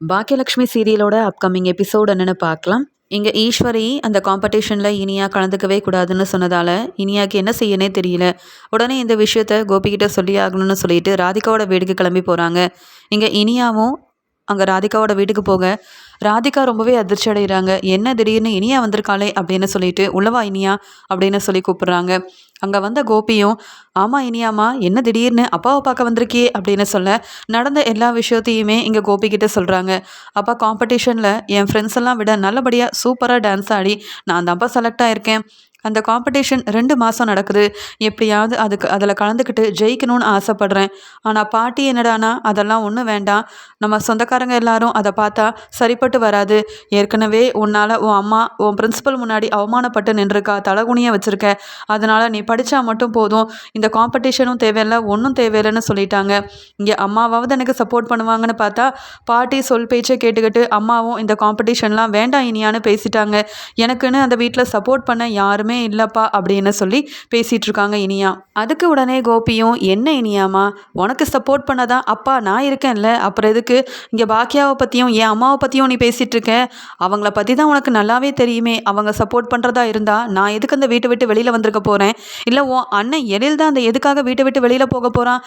Bhagyalakshmi சீரியலோட upcoming episode என்னென்னு பார்க்கலாம். இங்கே ஈஸ்வரி அந்த காம்படிஷனில் இனியா கலந்துக்கவே கூடாதுன்னு சொன்னதால் இனியாவுக்கு என்ன செய்யனே தெரியல. உடனே இந்த விஷயத்த கோபிக்கிட்ட சொல்லி ஆகணும்னு சொல்லிட்டு ராதிகாவோட வீட்டுக்கு கிளம்பி போகிறாங்க இங்கே இனியாவும் அங்கே ராதிகாவோட வீட்டுக்கு போக ராதிகா ரொம்பவே அதிர்ச்சி அடைகிறாங்க என்ன திடீர்னு இனியா வந்திருக்காளே அப்படின்னு சொல்லிட்டு உள்ளவா இனியா? அப்படின்னு சொல்லி கூப்பிட்றாங்க. அங்கே வந்த கோபியும் ஆமாம் இனியாமா என்ன திடீர்னு அப்பாவை பார்க்க வந்திருக்கியே? அப்படின்னு சொல்ல நடந்த எல்லா விஷயத்தையுமே இங்கே கோபிக்கிட்ட சொல்கிறாங்க அப்பா காம்படிஷனில் என் ஃப்ரெண்ட்ஸ் எல்லாம் விட நல்லபடியாக சூப்பராக டான்ஸ் ஆடி நான் தான்ப்பா செலக்ட் ஆயிருக்கேன். அந்த காம்படிஷன் ரெண்டு மாதம் நடக்குது. எப்படியாவது அதுக்கு அதில் கலந்துக்கிட்டு ஜெயிக்கணும்னு ஆசைப்பட்றேன். ஆனால் பாட்டி என்னடானா அதெல்லாம் ஒன்றும் வேண்டாம். நம்ம சொந்தக்காரங்க எல்லாரும் அதை பார்த்தா சரிப்பட்டு வராது. ஏற்கனவே உன்னால் உன் அம்மா உன் பிரின்ஸிபல் முன்னாடி அவமானப்பட்டு நின்றுருக்கா தலகுனியை வச்சுருக்க. அதனால் நீ படித்தா மட்டும் போதும். இந்த காம்படிஷனும் தேவையில்லை ஒன்றும் தேவையில்லைன்னு சொல்லிட்டாங்க. இங்கே அம்மாவாவது எனக்கு சப்போர்ட் பண்ணுவாங்கன்னு பார்த்தா பாட்டி சொல் பேச்சை கேட்டுக்கிட்டு அம்மாவும் இந்த காம்படிஷன்லாம் வேண்டாம் இனியான்னு பேசிட்டாங்க. எனக்குன்னு அந்த வீட்டில் சப்போர்ட் பண்ண யாருமே எதுவுமே இல்லைப்பா அப்படின்னு சொல்லி பேசிகிட்டு இருக்காங்க இனியா. அதுக்கு உடனே கோபியும் என்ன இனியாமா உனக்கு சப்போர்ட் பண்ணதான். அப்பா நான் இருக்கேன்ல. அப்புறம் எதுக்கு? இங்கே பாக்கியாவை பற்றியும் என் அம்மாவை பற்றியும் நீ பேசிகிட்டு இருக்க அவங்கள பற்றி தான் உனக்கு நல்லாவே தெரியுமே. அவங்க சப்போர்ட் பண்ணுறதா இருந்தால் நான் எதுக்கு அந்த வீட்டை விட்டு வெளியில் வந்திருக்க போகிறேன் இல்லை உன் அண்ணன் எழில் தான் அந்த எதுக்காக வீட்டை விட்டு வெளியில் போக போகிறான்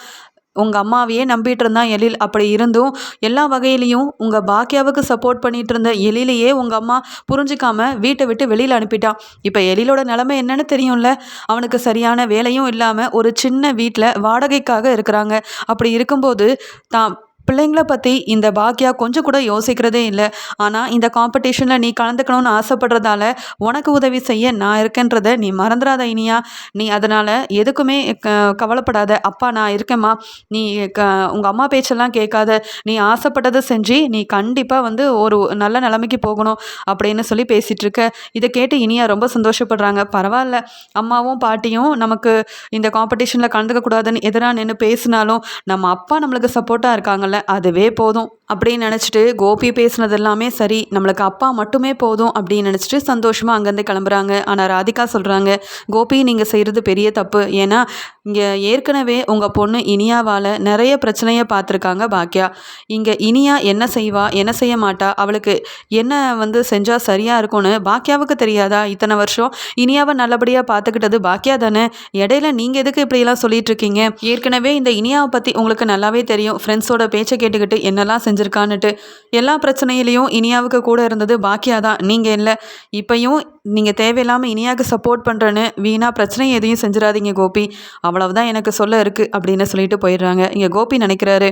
உங்கள் அம்மாவையே நம்பிட்டு இருந்தான் எழில். அப்படி இருந்தும் எல்லா வகையிலையும் உங்கள் பாக்கியாவுக்கு சப்போர்ட் பண்ணிட்டு இருந்த எழிலையே உங்கள் அம்மா புரிஞ்சிக்காம வீட்டை விட்டு வெளியில் அனுப்பிட்டான் இப்போ எழிலோட நிலமை என்னன்னு தெரியும்ல? அவனுக்கு சரியான வேலையும் இல்லாமல் ஒரு சின்ன வீட்டில் வாடகைக்காக இருக்கிறாங்க. அப்படி இருக்கும்போது தான் பிள்ளைங்கள பற்றி இந்த பாக்யா கொஞ்சம் கூட யோசிக்கிறதே இல்லை. ஆனால் இந்த காம்படிஷனில் நீ கலந்துக்கணும்னு ஆசைப்படுறதால உனக்கு உதவி செய்ய நான் இருக்கேன்றதை நீ மறந்துடாத இனியா. நீ அதனால் எதுக்குமே க கவலைப்படாத. அப்பா நான் இருக்கேம்மா. நீ க உங்கள் அம்மா பேச்செல்லாம் கேட்காத. நீ ஆசைப்பட்டதை செஞ்சு நீ கண்டிப்பாக வந்து ஒரு நல்ல நிலைமைக்கு போகணும் அப்படின்னு சொல்லி பேசிகிட்ருக்க இதை கேட்டு இனியா ரொம்ப சந்தோஷப்படுறாங்க. பரவாயில்ல. அம்மாவும் பாட்டியும் நமக்கு இந்த காம்படிஷனில் கலந்துக்கக்கூடாதுன்னு எதிராக நின்று பேசினாலும் நம்ம அப்பா நம்மளுக்கு சப்போர்ட்டாக இருக்காங்க இருக்காங்கல்ல அதுவே போதும். அப்படின்னு நினச்சிட்டு கோபி பேசுனது எல்லாமே சரி நம்மளுக்கு அப்பா மட்டுமே போதும் அப்படின்னு நினச்சிட்டு சந்தோஷமாக அங்கேருந்து கிளம்புறாங்க. ஆனால் ராதிகா சொல்கிறாங்க கோபி நீங்கள் செய்கிறது பெரிய தப்பு. ஏன்னா இங்கே ஏற்கனவே உங்கள் பொண்ணு இனியாவால் நிறைய பிரச்சனையை பார்த்துருக்காங்க பாக்கியா இங்கே இனியா என்ன செய்வா என்ன செய்ய மாட்டா அவளுக்கு என்ன வந்து செஞ்சால் சரியாக இருக்கும்னு பாக்கியாவுக்கு தெரியாதா? இத்தனை வருஷம் இனியாவை நல்லபடியாக பார்த்துக்கிட்டது பாக்கியா தானே? இடையில நீங்கள் எதுக்கு இப்படியெல்லாம் சொல்லிட்டு இருக்கீங்க? ஏற்கனவே இந்த இனியாவை பற்றி உங்களுக்கு நல்லாவே தெரியும். ஃப்ரெண்ட்ஸோட பேச்சை கேட்டுக்கிட்டு என்னெல்லாம் செஞ்சு செஞ்சுருக்கான்னுட்டு எல்லா பிரச்சனையிலையும் இனியாவுக்கு கூட இருந்தது பாக்கியா தான். நீங்கள் இல்லை. இப்பையும் நீங்கள் தேவையில்லாமல் இனியாவுக்கு சப்போர்ட் பண்ணுறேன்னு வீணாக பிரச்சனை எதையும் செஞ்சிடாதீங்க கோபி. அவ்வளவுதான் எனக்கு சொல்ல இருக்குது அப்படின்னு சொல்லிட்டு போயிடுறாங்க. இங்கே கோபி நினைக்கிறாரு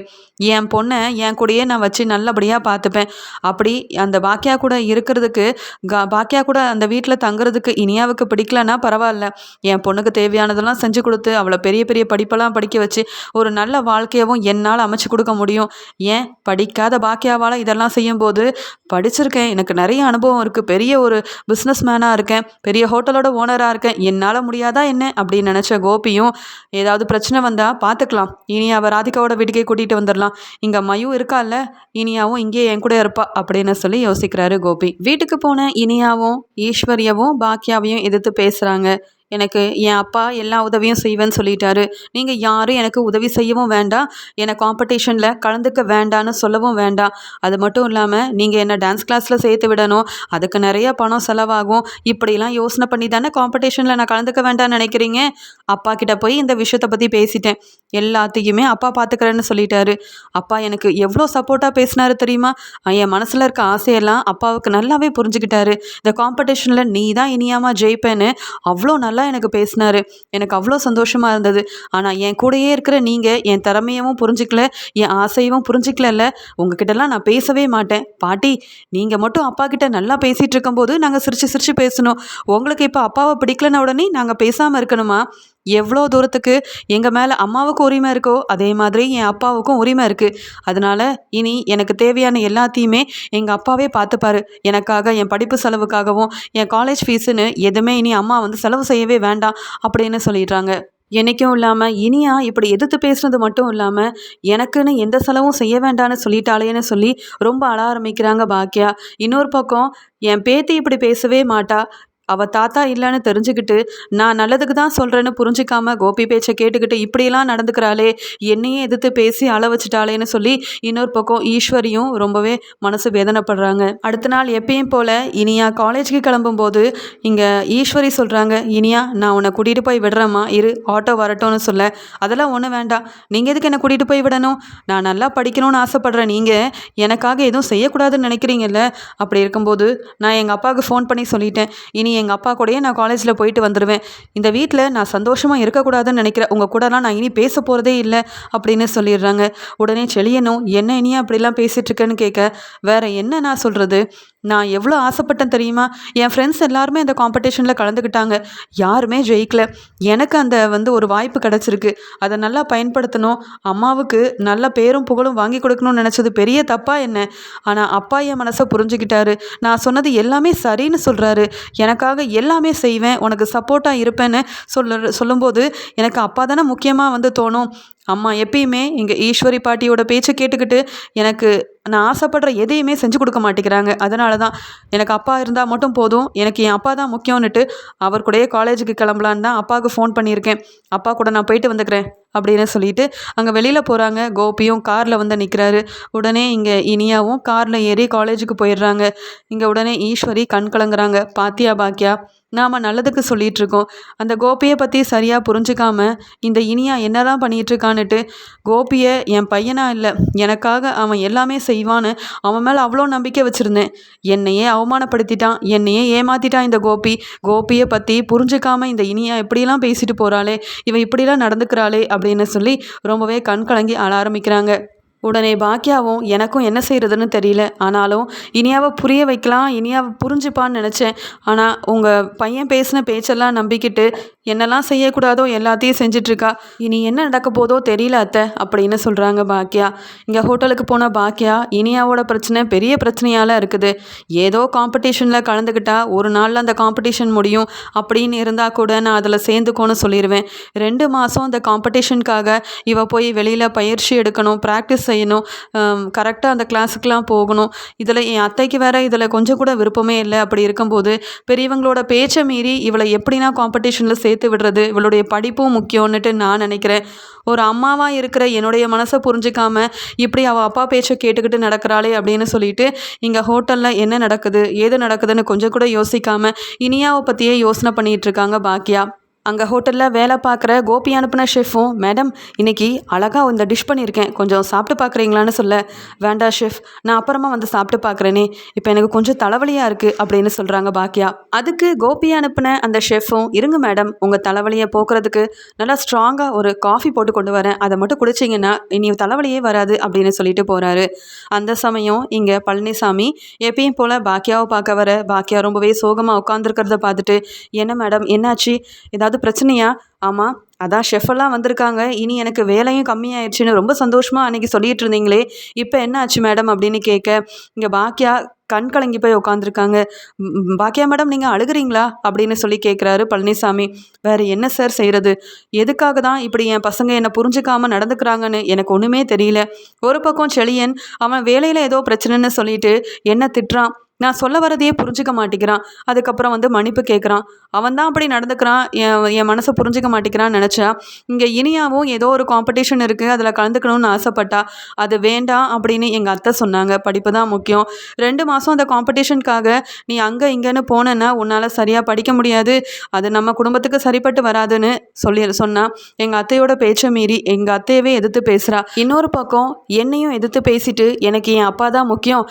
என் பொண்ணை என் கூடயே நான் வச்சு நல்லபடியாக பார்த்துப்பேன். அப்படி அந்த பாக்கியா கூட இருக்கிறதுக்கு கா பாக்கியா கூட அந்த வீட்டில் தங்குறதுக்கு இனியாவுக்கு பிடிக்கலன்னா பரவாயில்ல. என் பொண்ணுக்கு தேவையானதெல்லாம் செஞ்சு கொடுத்து அவளை பெரிய பெரிய படிப்பெல்லாம் படிக்க வச்சு ஒரு நல்ல வாழ்க்கையவும் என்னால் அமைச்சு கொடுக்க முடியும். ஏன்? படிக்காத பாக்கியாவால் இதெல்லாம் செய்யும்போது படிச்சிருக்கேன். எனக்கு நிறைய அனுபவம் இருக்குது பெரிய ஒரு பிஸ்னஸ் மேனாக இருக்கேன். பெரிய ஹோட்டலோட ஓனராக இருக்கேன். என்னால் முடியாதா என்ன? அப்படின்னு நினச்ச கோபியும் ஏதாவது பிரச்சனை வந்தால் பார்த்துக்கலாம் இனி அவள் ராதிகாவோட வீட்டுக்கே கூட்டிகிட்டு வந்துடலாம். இங்கே மயும் இருக்கால்ல இனியாவும் இங்கே என் கூட இருப்பா அப்படின்னு சொல்லி யோசிக்கிறாரு கோபி. வீட்டுக்கு போன இனியாவும் ஈஸ்வர்யாவும் பாக்கியாவையும் எதிர்த்து பேசுகிறாங்க எனக்கு என் அப்பா எல்லா உதவியும் செய்வேன்னு சொல்லிட்டாரு. நீங்கள் யாரும் எனக்கு உதவி செய்யவும் வேண்டாம். என்னை காம்படிஷனில் கலந்துக்க வேண்டான்னு சொல்லவும் வேண்டாம். அது மட்டும் இல்லாமல் நீங்கள் என்னை டான்ஸ் கிளாஸில் சேர்த்து விடணும். அதுக்கு நிறைய பணம் செலவாகும். இப்படிலாம் யோசனை பண்ணி தானே காம்படிஷனில் நான் கலந்துக்க வேண்டாம்னு நினைக்கிறீங்க? அப்பா கிட்ட போய் இந்த விஷயத்தை பற்றி பேசிட்டேன். எல்லாத்தையுமே அப்பா பார்த்துக்கிறேன்னு சொல்லிட்டாரு. அப்பா எனக்கு எவ்வளோ சப்போர்ட்டாக பேசினாரு தெரியுமா? என் மனசில் இருக்க ஆசையெல்லாம் அப்பாவுக்கு நல்லாவே புரிஞ்சுக்கிட்டாரு. இந்த காம்படிஷனில் நீ தான் இனியாமல் ஜெயிப்பேன்னு அவ்வளோ நல்லா நல்லா எனக்கு பேசினார். எனக்கு அவ்வளோ சந்தோஷமாக இருந்தது. ஆனால் என் கூடயே இருக்கிற நீங்கள் என் திறமையவும் புரிஞ்சிக்கல என் ஆசையவும் புரிஞ்சிக்கலல்ல. உங்ககிட்டலாம் நான் பேசவே மாட்டேன். பாட்டி நீங்கள் மட்டும் அப்பா கிட்ட நல்லா பேசிகிட்டு இருக்கும்போது நாங்கள் சிரித்து சிரித்து பேசணும். உங்களுக்கு இப்போ அப்பாவை பிடிக்கலன உடனே நாங்கள் பேசாமல் இருக்கணுமா? எவ்வளோ தூரத்துக்கு எங்கள் மேலே அம்மாவுக்கும் உரிமை இருக்கோ அதே மாதிரி என் அப்பாவுக்கும் உரிமை இருக்குது அதனால் இனி எனக்கு தேவையான எல்லாத்தையுமே எங்கள் அப்பாவே பார்த்துப்பாரு. எனக்காக என் படிப்பு செலவுக்காகவும் என் காலேஜ் ஃபீஸுன்னு எதுவுமே இனி அம்மா வந்து செலவு செய்யவே வேண்டாம் அப்படின்னு சொல்லிடுறாங்க. என்றைக்கும் இல்லாமல் இனியா இப்படி எதிர்த்து பேசுனது மட்டும் இல்லாமல் எனக்குன்னு எந்த செலவும் செய்ய வேண்டான்னு சொல்லிட்டாளேன்னு சொல்லி ரொம்ப அழ ஆரம்பிக்கிறாங்க பாக்கியா. இன்னொரு பக்கம் என் பேத்தி இப்படி பேசவே மாட்டா. அவள் தாத்தா இல்லைன்னு தெரிஞ்சுக்கிட்டு நான் நல்லதுக்கு தான் சொல்கிறேன்னு புரிஞ்சிக்காம கோபி பேச்சை கேட்டுக்கிட்டு இப்படியெல்லாம் நடந்துக்கிறாளே என்னையே எதிர்த்து பேசி அள வச்சுட்டாளேன்னு சொல்லி இன்னொரு பக்கம் ஈஸ்வரியும் ரொம்பவே மனசு வேதனைப்படுறாங்க. அடுத்த நாள் எப்பயும் போல் இனியா காலேஜுக்கு கிளம்பும்போது இங்கே ஈஸ்வரி சொல்கிறாங்க இனியா நான் உன்னை கூட்டிகிட்டு போய் விடுறேம்மா இரு ஆட்டோ வரட்டும்னு சொல்ல. அதெல்லாம் ஒன்றும் வேண்டாம். நீங்கள் எதுக்கு என்னை கூட்டிகிட்டு போய் விடணும்? நான் நல்லா படிக்கணும்னு ஆசைப்பட்றேன் நீங்கள் எனக்காக எதுவும் செய்யக்கூடாதுன்னு நினைக்கிறீங்கல்ல? அப்படி இருக்கும்போது நான் எங்கள் அப்பாவுக்கு ஃபோன் பண்ணி சொல்லிட்டேன் இனி எங்கள் அப்பா கூடயே நான் காலேஜில் போயிட்டு வந்துடுவேன் இந்த வீட்டில் நான் சந்தோஷமாக இருக்கக்கூடாதுன்னு நினைக்கிறேன். உங்கள் கூடலாம் நான் இனி பேச போகிறதே இல்லை அப்படின்னு சொல்லிடுறாங்க. உடனே செழியனும் என்ன இனியா அப்படிலாம் பேசிகிட்ருக்கேன்னு கேட்க வேற என்ன நான் சொல்கிறது நான் எவ்வளோ ஆசைப்பட்டேன் தெரியுமா? என் ஃப்ரெண்ட்ஸ் எல்லாருமே அந்த காம்படிஷனில் கலந்துக்கிட்டாங்க யாருமே ஜெயிக்கல. எனக்கு அந்த வந்து ஒரு வாய்ப்பு கிடச்சிருக்கு. அதை நல்லா பயன்படுத்தணும். அம்மாவுக்கு நல்ல பேரும் புகழும் வாங்கி கொடுக்கணும்னு நினச்சது பெரிய தப்பா என்ன? ஆனால் அப்பா என் மனசை புரிஞ்சுக்கிட்டாரு. நான் சொன்னது எல்லாமே சரின்னு சொல்கிறாரு எனக்காக எல்லாமே செய்வேன் உனக்கு சப்போர்ட்டாக இருப்பேன்னு சொல்ல சொல்லும்போது எனக்கு அப்பா தானே முக்கியமாக வந்து தோணும். அம்மா எப்பயுமே எங்கள் ஈஸ்வரி பாட்டியோட பேச்சை கேட்டுக்கிட்டு எனக்கு நான் ஆசைப்படுற எதையுமே செஞ்சு கொடுக்க மாட்டேங்கிறாங்க. அதனால தான் எனக்கு அப்பா இருந்தால் மட்டும் போதும் எனக்கு என் அப்பா தான் முக்கியம்னுட்டு அவர் கூடயே காலேஜுக்கு கிளம்பலான்னு தான் அப்பாவுக்கு ஃபோன் பண்ணியிருக்கேன். அப்பா கூட நான் போயிட்டு வந்துக்கிறேன். அப்படின்னு சொல்லிட்டு அங்கே வெளியில் போகிறாங்க கோபியும் காரில் வந்து நிற்கிறாரு உடனே இங்கே இனியாவும் காரில் ஏறி காலேஜுக்கு போயிடுறாங்க. இங்கே உடனே ஈஸ்வரி கண் கலங்குறாங்க. பாத்தியா பாக்கியா நாம் நல்லதுக்கு சொல்லிகிட்டு இருக்கோம் அந்த கோபியை பற்றி சரியாக புரிஞ்சுக்காம இந்த இனியா என்னதான் பண்ணிகிட்டு இருக்கான்னுட்டு கோபியை என் பையனா இல்லை. எனக்காக அவன் எல்லாமே செய்வான்னு அவன் மேலே அவ்வளோ நம்பிக்கை வச்சுருந்தேன். என்னையே அவமானப்படுத்திட்டான். என்னையே ஏமாத்திட்டான் இந்த கோபி. கோபியை பற்றி புரிஞ்சுக்காம இந்த இனியா எப்படிலாம் பேசிட்டு போகிறாளே இவன் இப்படிலாம் நடந்துக்கிறாளே அப்படின்னு சொல்லி ரொம்பவே கண் கலங்கி ஆள ஆரம்பிக்கிறாங்க. உடனே பாக்கியாவும் எனக்கும் என்ன செய்கிறதுன்னு தெரியல. ஆனாலும் இனியாவை புரிய வைக்கலாம் இனியாவை புரிஞ்சுப்பான்னு நினச்சேன். ஆனால் உங்கள் பையன் பேசின பேச்செல்லாம் நம்பிக்கிட்டு என்னெல்லாம் செய்யக்கூடாதோ எல்லாத்தையும் செஞ்சிட்ருக்கா. இனி என்ன நடக்க போதோ தெரியல அத்தை அப்படின்னு சொல்கிறாங்க பாக்கியா இங்கே ஹோட்டலுக்கு போன பாக்கியா இனியாவோட பிரச்சனை பெரிய பிரச்சனையால் இருக்குது. ஏதோ காம்படிஷனில் கலந்துக்கிட்டா ஒரு நாளில் அந்த காம்படிஷன் முடியும். அப்படின்னு இருந்தால் கூட நான் அதில் சேர்ந்துக்கோன்னு சொல்லிடுவேன் ரெண்டு மாதம் அந்த காம்படிஷனுக்காக இவ போய் வெளியில் பயிற்சி எடுக்கணும் ப்ராக்டிஸ் செய்யணும். கரெக்டாக அந்த கிளாஸுக்கெலாம் போகணும். இதில் என் அத்தைக்கு வேற இதில் கொஞ்சம் கூட விருப்பமே இல்லை. அப்படி இருக்கும்போது பெரியவங்களோட பேச்சை மீறி இவளை எப்படின்னா காம்படிஷனில் சேர்த்து விடுறது இவளுடைய படிப்பும் முக்கியம்னுட்டு நான் நினைக்கிறேன். ஒரு அம்மாவாக இருக்கிற என்னுடைய மனசை புரிஞ்சிக்காம இப்படி அவள் அப்பா பேச்சை கேட்டுக்கிட்டு நடக்கிறாளே அப்படின்னு சொல்லிட்டு இங்கே ஹோட்டலில் என்ன நடக்குது ஏது நடக்குதுன்னு கொஞ்சம் கூட யோசிக்காமல் இனியாவை பற்றியே யோசனை பண்ணிகிட்டு இருக்காங்க பாக்கியா. அங்கே ஹோட்டலில் வேலை பார்க்குற கோபி அனுப்பின ஷெஃப்பும் மேடம் இன்னைக்கு அழகாக இந்த டிஷ் பண்ணியிருக்கேன். கொஞ்சம் சாப்பிட்டு பார்க்குறீங்களான்னு சொல்ல. வேண்டாம் ஷெஃப் நான் அப்புறமா வந்து சாப்பிட்டு பார்க்குறேனே. இப்போ எனக்கு கொஞ்சம் தலைவலியாக இருக்குது அப்படின்னு சொல்கிறாங்க பாக்கியா அதுக்கு கோபி அனுப்பின அந்த ஷெஃப்பும் இருங்க மேடம் உங்கள் தலைவலியை போக்குறதுக்கு நல்லா ஸ்ட்ராங்காக ஒரு காஃபி போட்டு கொண்டு வரேன். அதை மட்டும் குடிச்சிங்கன்னா இனி தலைவலியே வராது அப்படின்னு சொல்லிட்டு போகிறாரு அந்த சமயம் இங்கே பழனிசாமி எப்பயும் போல் பாக்கியாவை பார்க்க வர பாக்கியா ரொம்பவே சோகமாக உட்காந்துருக்கிறத பார்த்துட்டு என்ன மேடம் என்னாச்சு? ஏதாவது பிரச்சனையா? ஆமாம் அதான் ஷெஃபெல்லாம் வந்திருக்காங்க. இனி எனக்கு வேலையும் கம்மியாயிடுச்சுன்னு ரொம்ப சந்தோஷமாக அன்றைக்கி சொல்லிட்டு இருந்தீங்களே இப்போ என்ன ஆச்சு மேடம் அப்படின்னு கேட்க இங்கே பாக்கியா கண் கலங்கி போய் உட்காந்துருக்காங்க பாக்கியா மேடம் நீங்கள் அழுகிறீங்களா? அப்படின்னு சொல்லி கேட்குறாரு பழனிசாமி. வேறு என்ன சார் செய்கிறது எதுக்காக தான் இப்படி என் பசங்க என்னை புரிஞ்சுக்காமல் நடந்துக்கிறாங்கன்னு எனக்கு ஒன்றுமே தெரியல. ஒரு பக்கம் செழியன் அவன் வேலையில் ஏதோ பிரச்சனைன்னு சொல்லிட்டு என்ன திட்டுறான். நான் சொல்ல வரதையே புரிஞ்சுக்க மாட்டேங்கிறான். அதுக்கப்புறம் வந்து மன்னிப்பு கேட்குறான் அவன் தான் அப்படி நடந்துக்கிறான். என் என் மனசை புரிஞ்சுக்க மாட்டேங்கிறான்னு நினச்சா இங்கே இனியாவும் ஏதோ ஒரு காம்படிஷன் இருக்குது அதில் கலந்துக்கணும்னு ஆசைப்பட்டா அது வேண்டாம் அப்படின்னு எங்கள் அத்தை சொன்னாங்க. படிப்பு தான் முக்கியம். ரெண்டு மாதம் அந்த காம்படிஷனுக்காக நீ அங்கே இங்கேன்னு போனேன்னா உன்னால் சரியாக படிக்க முடியாது. அது நம்ம குடும்பத்துக்கு சரிப்பட்டு வராதுன்னு சொல்லி சொன்னால் எங்கள் அத்தையோட பேச்சை மீறி எங்கள் அத்தையவே எதிர்த்து பேசுகிறா இன்னொரு பக்கம் என்னையும் எதிர்த்து பேசிட்டு எனக்கு என் அப்பா தான் முக்கியம்.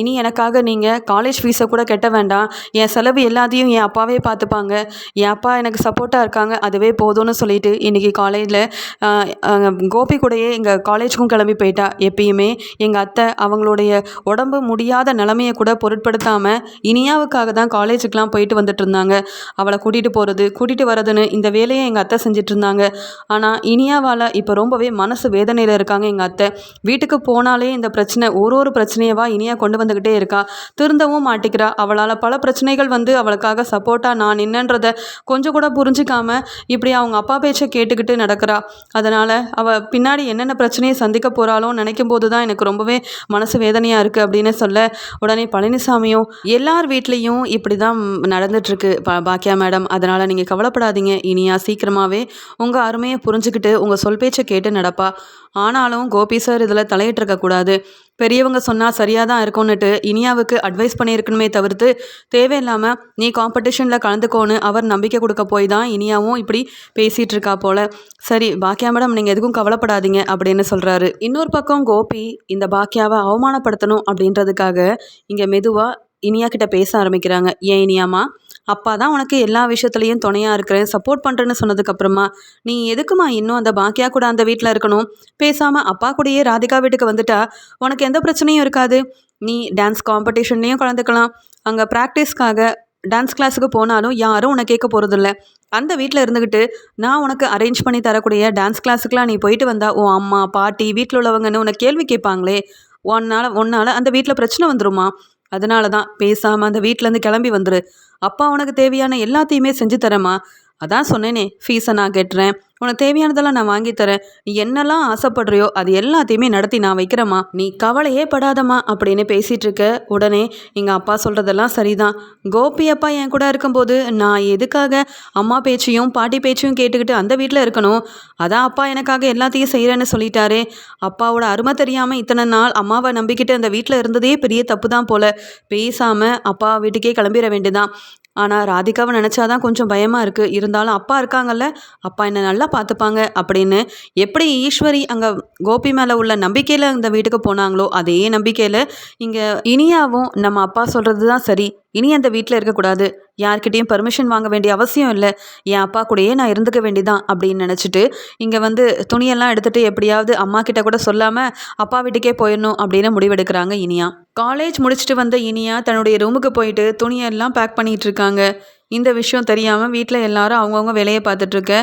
இனி எனக்காக நீங்கள் காலேஜ் ஃபீஸை கூட கட்ட வேண்டாம். என் செலவு எல்லாத்தையும் என் அப்பாவே பார்த்துப்பாங்க என் அப்பா எனக்கு சப்போர்ட்டாக இருக்காங்க. அதுவே போதும்னு சொல்லிட்டு இன்றைக்கி காலேஜில் கோபி கூடயே எங்கள் காலேஜுக்கும் கிளம்பி போயிட்டா. எப்பயுமே எங்கள் அத்தை அவங்களுடைய உடம்பு முடியாத நிலமையை கூட பொருட்படுத்தாமல் இனியாவுக்காக தான் காலேஜுக்கெலாம் போயிட்டு வந்துட்டு இருந்தாங்க. அவளை கூட்டிகிட்டு போகிறது கூட்டிகிட்டு வரதுன்னு இந்த வேலையை எங்கள் அத்தை செஞ்சிட்டு இருந்தாங்க. ஆனால் இனியாவால் இப்போ ரொம்பவே மனசு வேதனையில் இருக்காங்க எங்கள் அத்தை. வீட்டுக்கு போனாலே இந்த பிரச்சனை ஒரு ஒரு பிரச்சனையவா இனியா கொண்டு வந்துக்கிட்டே இருக்கா. திரு திருந்தவும் மாட்டிக்கிறா. அவளால் பல பிரச்சனைகள் வந்து அவளுக்காக சப்போர்ட்டாக நான் நின்னன்றதை கொஞ்சம் கூட புரிஞ்சிக்காம இப்படி அவங்க அப்பா பேச்சை கேட்டுக்கிட்டு நடக்கிறா. அதனால் அவள் பின்னாடி என்னென்ன பிரச்சனையை சந்திக்க போகிறாளோ நினைக்கும் போது தான் எனக்கு ரொம்பவே மனசு வேதனையாக இருக்குது அப்படின்னு சொல்ல உடனே பழனிசாமியும் எல்லார் வீட்லேயும் இப்படி தான் நடந்துட்டுருக்கு பா பாக்கியா மேடம். அதனால் நீங்கள் கவலைப்படாதீங்க. இனியா சீக்கிரமாகவே உங்கள் அருமையை புரிஞ்சுக்கிட்டு உங்கள் சொல் பேச்சை கேட்டு நடப்பா. ஆனாலும் கோபி சார் இதில் தலையிட்டிருக்கக்கூடாது பெரியவங்க சொன்னால் சரியாக தான் இருக்கும்னுட்டு இனியாவுக்கு அட்வைஸ் பண்ணியிருக்கணுமே தவிர்த்து தேவையில்லாமல் நீ காம்படிஷனில் கலந்துக்கோன்னு அவர் நம்பிக்கை கொடுக்க போய் தான் இனியாவும் இப்படி பேசிகிட்டு இருக்கா போல். சரி பாக்கியா மேடம் நீங்கள் எதுக்கும் கவலைப்படாதீங்க அப்படின்னு சொல்கிறாரு இன்னொரு பக்கம் கோபி இந்த பாக்கியாவை அவமானப்படுத்தணும் அப்படின்றதுக்காக இங்கே மெதுவாக இனியா கிட்ட பேச ஆரம்பிக்கிறாங்க. ஏன் இனியாமா அப்பா தான் உனக்கு எல்லா விஷயத்துலையும் துணையாக இருக்கிறேன் சப்போர்ட் பண்ணுறேன்னு சொன்னதுக்கப்புறமா நீ எதுக்குமா இன்னும் அந்த பாக்கியா கூட அந்த வீட்டில் இருக்கணும்? பேசாமல் அப்பா கூடயே ராதிகா வீட்டுக்கு வந்துட்டா உனக்கு எந்த பிரச்சனையும் இருக்காது. நீ டான்ஸ் காம்படிஷன்லேயும் கலந்துக்கலாம். அங்கே ப்ராக்டிஸ்க்காக டான்ஸ் கிளாஸுக்கு போனாலும் யாரும் உன்னை கேட்க போகிறதில்ல அந்த வீட்டில் இருந்துக்கிட்டு நான் உனக்கு அரேஞ்ச் பண்ணி தரக்கூடிய டான்ஸ் கிளாஸுக்கெலாம் நீ போயிட்டு வந்தா உன் அம்மா பாட்டி வீட்டில் உள்ளவங்கன்னு உன்னை கேள்வி கேட்பாங்களே உன்னால் உன்னால் அந்த வீட்டில் பிரச்சனை வந்துருமா? அதனால தான் பேசாமல் அந்த வீட்டிலேருந்து கிளம்பி வந்துரு. அப்பா உனக்கு தேவையான எல்லாத்தையுமே செஞ்சு தரேம்மா. அதான் சொன்னேனே ஃபீஸை நான் கட்டுறேன். உனக்கு தேவையானதெல்லாம் நான் வாங்கி தரேன். நீ என்னெல்லாம் ஆசைப்படுறியோ அது எல்லாத்தையுமே நடத்தி நான் வைக்கிறேம்மா. நீ கவலையே படாதம்மா அப்படின்னு பேசிகிட்டு இருக்க உடனே எங்கள் அப்பா சொல்கிறதெல்லாம் சரிதான். கோபி அப்பா என் கூட இருக்கும்போது நான் எதுக்காக அம்மா பேச்சையும் பாட்டி பேச்சையும் கேட்டுக்கிட்டு அந்த வீட்டில் இருக்கணும்? அதான் அப்பா எனக்காக எல்லாத்தையும் செய்கிறேன்னு சொல்லிட்டாரு. அப்பாவோட அருமை தெரியாமல் இத்தனை நாள் அம்மாவை நம்பிக்கிட்டு அந்த வீட்டில் இருந்ததே பெரிய தப்பு தான் போல். பேசாமல் அப்பா வீட்டுக்கே கிளம்பிட வேண்டியதான் ஆனால் ராதிகாவை நினச்சாதான் கொஞ்சம் பயமாக இருக்குது இருந்தாலும் அப்பா இருக்காங்கல்ல அப்பா என்னை நல்லா பார்த்துப்பாங்க அப்படின்னு. எப்படி ஈஸ்வரி அங்கே கோபி மேலே உள்ள நம்பிக்கையில் அந்த வீட்டுக்கு போனாங்களோ அதே நம்பிக்கையில் இங்கே இனியாவும் நம்ம அப்பா சொல்கிறது தான் சரி. இனி அந்த வீட்டில் இருக்கக்கூடாது. யார்கிட்டேயும் பர்மிஷன் வாங்க வேண்டிய அவசியம் இல்லை. என் அப்பா கூடயே நான் இருந்துக்க வேண்டிதான் அப்படின்னு நினச்சிட்டு இங்கே வந்து துணியெல்லாம் எடுத்துகிட்டு எப்படியாவது அம்மா கிட்ட கூட சொல்லாமல் அப்பா வீட்டுக்கே போயிடணும் அப்படின்னு முடிவெடுக்கிறாங்க இனியா. காலேஜ் முடிச்சுட்டு வந்த இனியா தன்னுடைய ரூமுக்கு போயிட்டு துணியெல்லாம் பேக் பண்ணிகிட்டு இருக்காங்க. இந்த விஷயம் தெரியாமல் வீட்டில் எல்லாரும் அவங்கவுங்க வேலையை பார்த்துட்ருக்க.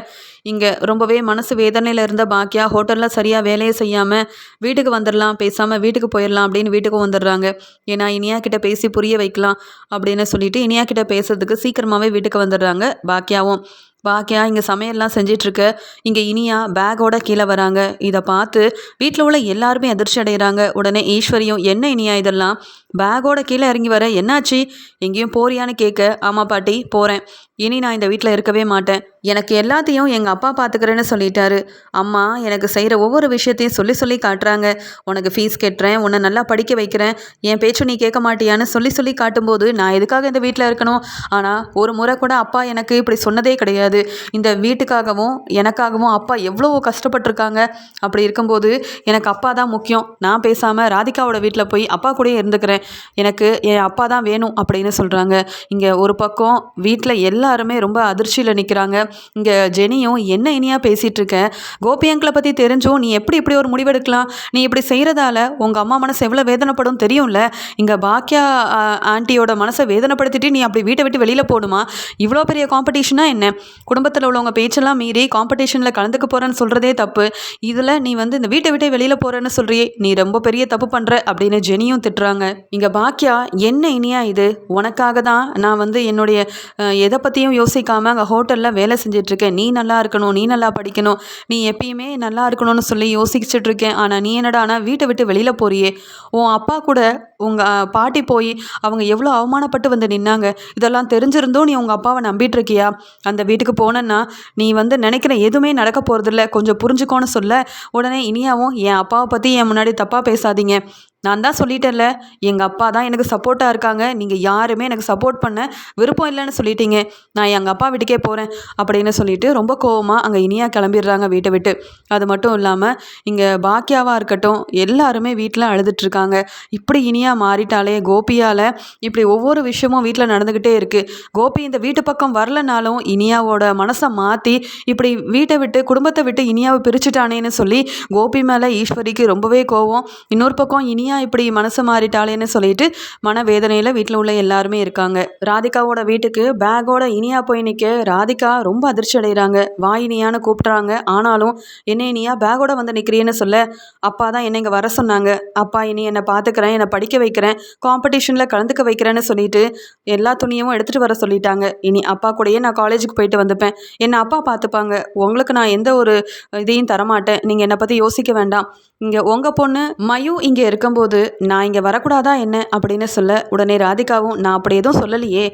இங்கே ரொம்பவே மனசு வேதனையில் இருந்த பாக்கியா ஹோட்டலில் சரியாக வேலையை செய்யாமல் வீட்டுக்கு வந்துடலாம் பேசாமல் வீட்டுக்கு போயிடலாம் அப்படின்னு வீட்டுக்கு வந்துடுறாங்க ஏன்னா இனியா கிட்ட பேசி புரிய வைக்கலாம் அப்படின்னு சொல்லிட்டு இனியா கிட்ட பேசுறதுக்கு சீக்கிரமாகவே வீட்டுக்கு வந்துடுறாங்க பாக்கியாவும். பாக்கியா இங்கே சமையல்லாம் செஞ்சிட்ருக்க. இங்கே இனியா பேக்கோட கீழே வராங்க. இதை பார்த்து வீட்டில் உள்ள எல்லாருமே அதிர்ச்சி அடைகிறாங்க உடனே ஈஸ்வரியும் என்ன இனியா இதெல்லாம்? பேக்கோட கீழே இறங்கி வர என்னாச்சு? எங்கேயும் போறியான்னு கேட்க ஆமாம் பாட்டி போகிறேன் இனி நான் இந்த வீட்டில் இருக்கவே மாட்டேன். எனக்கு எல்லாத்தையும் எங்கள் அப்பா பார்த்துக்கிறேன்னு சொல்லிட்டாரு. அம்மா எனக்கு செய்கிற ஒவ்வொரு விஷயத்தையும் சொல்லி சொல்லி காட்டுறாங்க. உனக்கு ஃபீஸ் கட்டுறேன் உன்னை நல்லா படிக்க வைக்கிறேன். என் பேச்சு நீ கேட்க மாட்டியான்னு சொல்லி சொல்லி காட்டும்போது நான் எதுக்காக இந்த வீட்டில் இருக்கணும்? ஆனால் ஒரு முறை கூட அப்பா எனக்கு இப்படி சொன்னதே கிடையாது. இந்த வீட்டுக்காகவும் எனக்காகவும் அப்பா எவ்வளோ கஷ்டப்பட்டிருக்காங்க. அப்படி இருக்கும்போது எனக்கு அப்பா தான் முக்கியம். நான் பேசாமல் ராதிகாவோட வீட்டில் போய் அப்பா கூடயே இருந்துக்கிறேன். எனக்கு என் அப்பா தான் வேணும் அப்படின்னு சொல்கிறாங்க இங்கே ஒரு பக்கம் வீட்டில் எல்லாருமே ரொம்ப அதிர்ச்சியில் நிற்கிறாங்க இங்கே ஜெனியும் என்ன இனியாக பேசிகிட்ருக்கேன் கோபி அங்கிளை பற்றி தெரிஞ்சும் நீ எப்படி இப்படி ஒரு முடிவெடுக்கலாம் நீ இப்படி செய்கிறதால உங்கள் அம்மா மனசு எவ்வளோ வேதனைப்படும் தெரியும்ல? இங்கே பாக்கியா ஆண்டியோட மனசை வேதனைப்படுத்திட்டு நீ அப்படி வீட்டை விட்டு வெளியில் போகணுமா? இவ்வளோ பெரிய காம்படிஷனாக என்ன? குடும்பத்தில் உள்ளவங்க பேச்செல்லாம் மீறி காம்படிஷனில் கலந்துக்க போகிறேன்னு சொல்கிறதே தப்பு. இதில் நீ வந்து இந்த வீட்டை விட்டே வெளியில் போகிறேன்னு சொல்கிறியே நீ ரொம்ப பெரிய தப்பு பண்ணுற அப்படின்னு ஜெனியும் திட்டுறாங்க. இங்கே பாக்கியா என்ன இனியா இது? உனக்காக தான் நான் வந்து என்னுடைய எதை பற்றியும் யோசிக்காமல் அங்கே ஹோட்டலில் வேலை செஞ்சிட்ருக்கேன். நீ நல்லா இருக்கணும் நீ நல்லா படிக்கணும். நீ எப்பயுமே நல்லா இருக்கணும்னு சொல்லி யோசிச்சுட்ருக்கேன். ஆனால் நீ என்னடா ஆனால் வீட்டை விட்டு வெளியில் போறியே. உன் அப்பா கூட உங்கள் பாட்டி போய் அவங்க எவ்வளோ அவமானப்பட்டு வந்து நின்னாங்க. இதெல்லாம் தெரிஞ்சிருந்தும் நீ உங்கள் அப்பாவை நம்பிட்டு இருக்கியா அந்த வீட்டுக்கு போனேன்னா நீ வந்து நினைக்கிற எதுவுமே நடக்க போகிறதில்ல கொஞ்சம் புரிஞ்சுக்கோன்னு சொல்ல உடனே இனியாவும் என் அப்பாவை பற்றி என் முன்னாடி தப்பாக பேசாதீங்க. நான் தான் சொல்லிட்டேன்ல எங்கள் அப்பா தான் எனக்கு சப்போர்ட்டாக இருக்காங்க. நீங்கள் யாருமே எனக்கு சப்போர்ட் பண்ண விருப்பம் இல்லைன்னு சொல்லிட்டீங்க. நான் எங்கள் அப்பா வீட்டுக்கே போகிறேன் அப்படின்னு சொல்லிட்டு ரொம்ப கோவமாக அங்கே இனியாக கிளம்பிடுறாங்க வீட்டை விட்டு. அது மட்டும் இல்லாமல் இங்கே பாக்கியாவாக இருக்கட்டும் எல்லாருமே வீட்டில் அழுதுட்ருக்காங்க இப்படி இனியாக மாறிட்டாலே கோபியால் இப்படி ஒவ்வொரு விஷயமும் வீட்டில் நடந்துக்கிட்டே இருக்குது கோபி இந்த வீட்டு பக்கம் வரலனாலும் இனியாவோட மனசை மாற்றி இப்படி வீட்டை விட்டு குடும்பத்தை விட்டு இனியாவை பிரிச்சுட்டானேன்னு சொல்லி கோபி மேலே ஈஸ்வரிக்கு ரொம்பவே கோவம். இன்னொரு பக்கம் இனியா இனியா இப்படி மனசு மாறிட்டாளேன்னு சொல்லிட்டு மனவேதனையில் வீட்டில் உள்ள எல்லாருமே இருக்காங்க. ராதிகாவோட வீட்டுக்கு பேக்கோட இனியா போய் நிற்க ராதிகா ரொம்ப அதிர்ச்சி அடைகிறாங்க வா இனியான்னு கூப்பிட்றாங்க. ஆனாலும் என்ன இனியா பேக்கோட வந்து நிற்கிறேன்னு சொல்ல அப்பா தான் என்னை இங்கே வர சொன்னாங்க. அப்பா இனி என்னை பார்த்துக்கிறேன் என்னை படிக்க வைக்கிறேன். காம்படிஷனில் கலந்துக்க வைக்கிறேன்னு சொல்லிட்டு எல்லா துணியும் எடுத்துகிட்டு வர சொல்லிட்டாங்க. இனி அப்பா கூடயே நான் காலேஜுக்கு போயிட்டு வந்துப்பேன். என்னை அப்பா பார்த்துப்பாங்க உங்களுக்கு நான் எந்த ஒரு இதையும் தரமாட்டேன். நீங்கள் என்னை பற்றி யோசிக்க வேண்டாம். இங்கே உங்கள் பொண்ணு மயு இங்கே இருக்கும்போது போது நான் இங்கே வரக்கூடாதா என்ன? அப்படின்னு சொல்ல உடனே ராதிகாவும் நான் அப்படி எதுவும் சொல்லலையே.